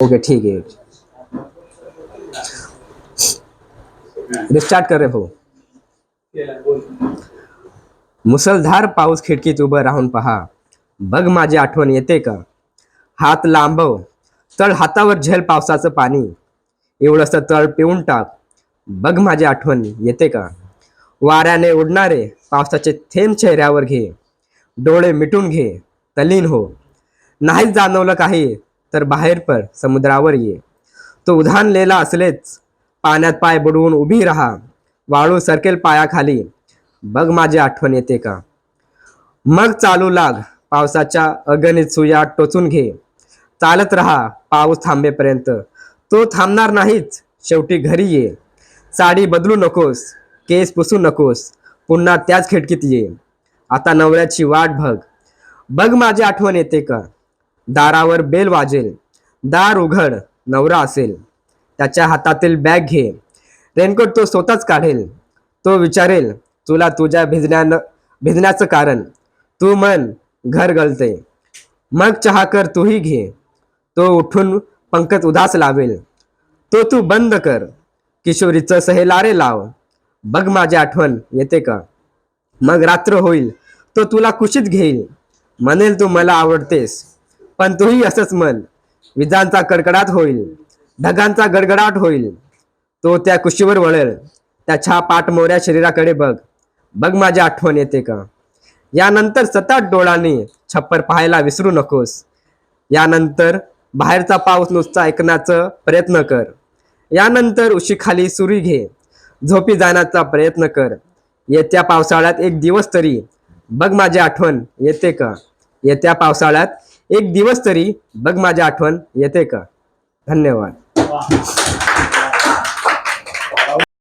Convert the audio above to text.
Okay ठीक आहे. Restart कर रे भाऊ. मुसळधार पाऊस खिडकीत उभं राहून पहा. बघ माझी आठवण येते का? हात लांबव. तळ हातावर झेल पावसाचं पाणी. एवढंस तळ पिऊन टाक. बघ माझी आठवण येते का? वाऱ्याने उडणारे पावसाचे थेंब चेहऱ्यावर घे. डोळे मिटून घे. तलीन हो. नाहीच जाणवलं काही. तर बाहेर पर समुद्रावर ये. तो उधाणलेला असलेच पाण्यात पाय बुडवून उभी राहा. वाळू सरकेल पायाखाली. बघ माझी आठवण येते का? मग चालू लाग पावसाच्या अगणित सुया टोचून घे. चालत राहा पाऊस थांबेपर्यंत. तो थांबणार नाहीच शेवटी घरी ये. साडी बदलू नकोस केस पुसू नकोस पुन्हा त्याच खिडकीत ये. आता नवऱ्याची वाट बघ. बघ माझी आठवण येते का? दारावर बेल वाजेल. दार उघड नवरा असेल. त्याच्या हातातील बॅग घे. रेनकोट तो स्वतःच काढेल. तो विचारेल तुला तुझ्या भिजण्यानं भिजण्याचं कारण. तू मन घर गळते. मग चहा कर तूही घे. तो उठून पंकज उदास लावेल. तो तू बंद कर. किशोरीचं सहेलारे लाव. बघ माझी आठवण येते का? मग रात्र होईल. तो तुला कुशीत घेईल. म्हणेल तू मला आवडतेस. पण तूही असंच म्हण. विजांचा कडकडाट होईल. ढगांचा गडगडाट होईल. तो त्या कुशीवर वळेल. त्याच्या पाठमोऱ्या शरीराकडे बघ. बघ माझी आठवण येते का? यानंतर सतत डोळांनी छप्पर पाहायला विसरू नकोस. यानंतर बाहेरचा पाऊस नुसता ऐकण्याचा प्रयत्न कर. यानंतर उशीखाली सुरी घे. झोपी जाण्याचा प्रयत्न कर. येत्या पावसाळ्यात एक दिवस तरी बघ माझी आठवण येते का? येत्या पावसाळ्यात एक दिवस तरी बघ माझी आठवण येते का? धन्यवाद.